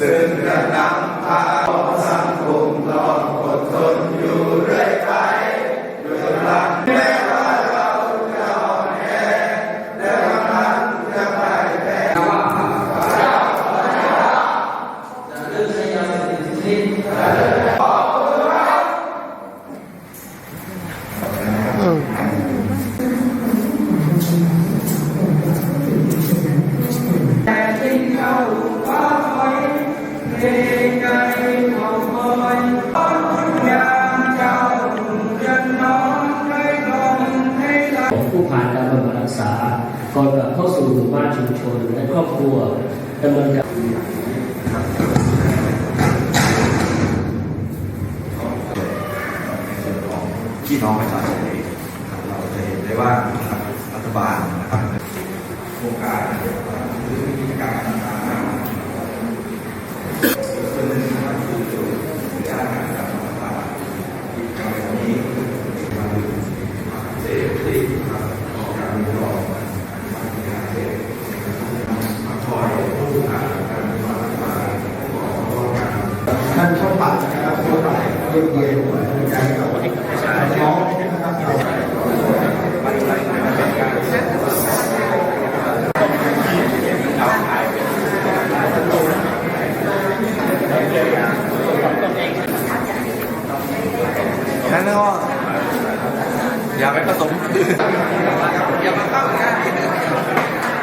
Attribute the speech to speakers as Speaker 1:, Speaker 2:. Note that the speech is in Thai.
Speaker 1: ซึ่งเรื่องนั้น
Speaker 2: ษาก่อนกลับเข้าสู่หมู่บ้านชุมชนและครอบครัวดำเนินการ
Speaker 1: พี่น้องประชาชนเองนะครับเราจะเห็นได้ว่ารัฐบาลนะครับโครงการหรือวิธีการต่างๆานเข้าป่านะครับเข้าป่าเย็นเย็นในใจกับ
Speaker 3: น้องนะครับเรานั
Speaker 1: ่นก็อย่าไปผสมดื้ออย่ามาเข้ากัน